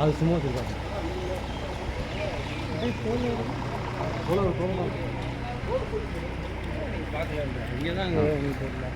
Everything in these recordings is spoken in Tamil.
அது சும்மா வச்சிருக்காங்க. இங்கே தான் தெரியல.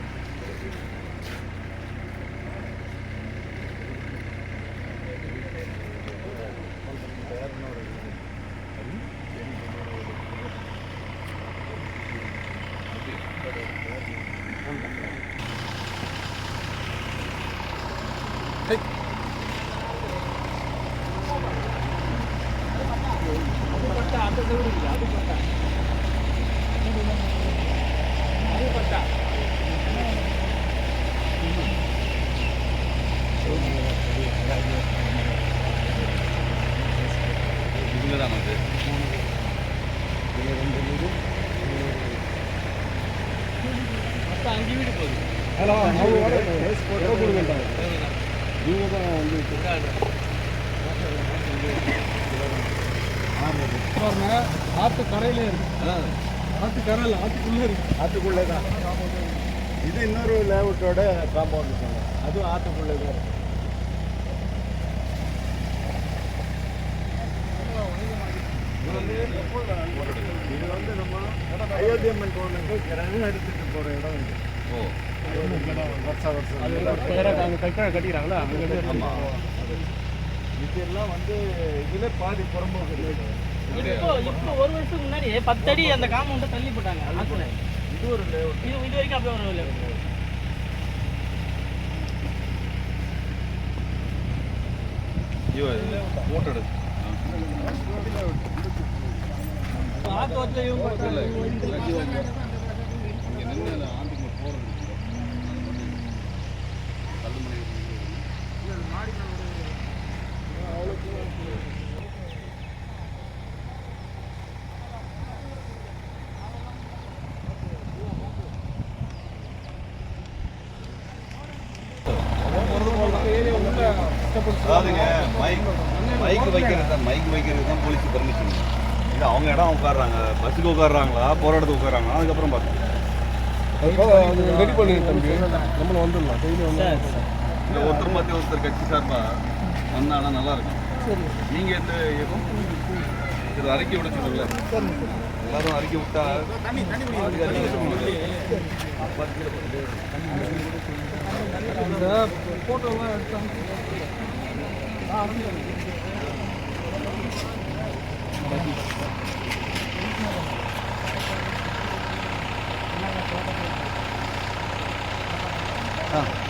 இங்கே தான் வந்து மொத்தம் அஞ்சு வீடு தான் வந்து பாருங்க ஆற்று கரையில இருக்கு ஆற்று கரையில் ஆற்றுக்குள்ளே இருக்கு ஆற்றுக்குள்ளே தான் இது இன்னொரு லேவுட்டோட காம்பவுண்ட் சொல்லுங்கள் அதுவும் ஆற்றுக்குள்ளே தான் இருக்கு இது வந்து நம்ம அயோத்தியம்மன் கோவிலுக்கு கிரகம் எடுத்துகிட்டு போகிற இடம் இது ஓ வருஷம் வருஷம் அங்கே கல்கடை கட்டிக்கிறாங்களா அங்கே ஆமாம் இதெல்லாம் வந்து இதில் பாதி புறம்போக்கு இப்போ இப்போ ஒரு வருஷத்துக்கு முன்னாடி பத்தடி அந்த காம்பவுண்டை தள்ளி போட்டாங்க ஆத்துல இது ஒரு லேஅவுட் இது இது வரைக்கும் அப்படியே வரவில்லை ஐயோ ஃபோட்டோ எடுத்து ஆத்து இவங்க அதாவதுங்க மைக் மைக் வைக்கிறது தான் மைக் வைக்கிறது தான் போலீஸ் பர்மிஷன் இது அவங்க இடம் உட்காடுறாங்க பஸ்ஸுக்கு உட்காடுறாங்களா போகிற இடத்துக்கு உட்காடுறாங்களா அதுக்கப்புறம் பார்த்து ரெடி பண்ணுங்க தம்பி. நம்மளும் வந்துடலாம். டெய்லி வந்து இந்த ஒருத்தர் மாற்றி ஒருத்தர் கட்சி சார்பாக வந்தாங்கன்னா நல்லா இருக்கும் நீங்கள் இயக்கம் இது அறிக்கை விட சொல்லுங்கள எல்லாரும் அறிக்கை விட்டா இந்த ஃபோட்டோலாம் எடுத்தாங்க Ah.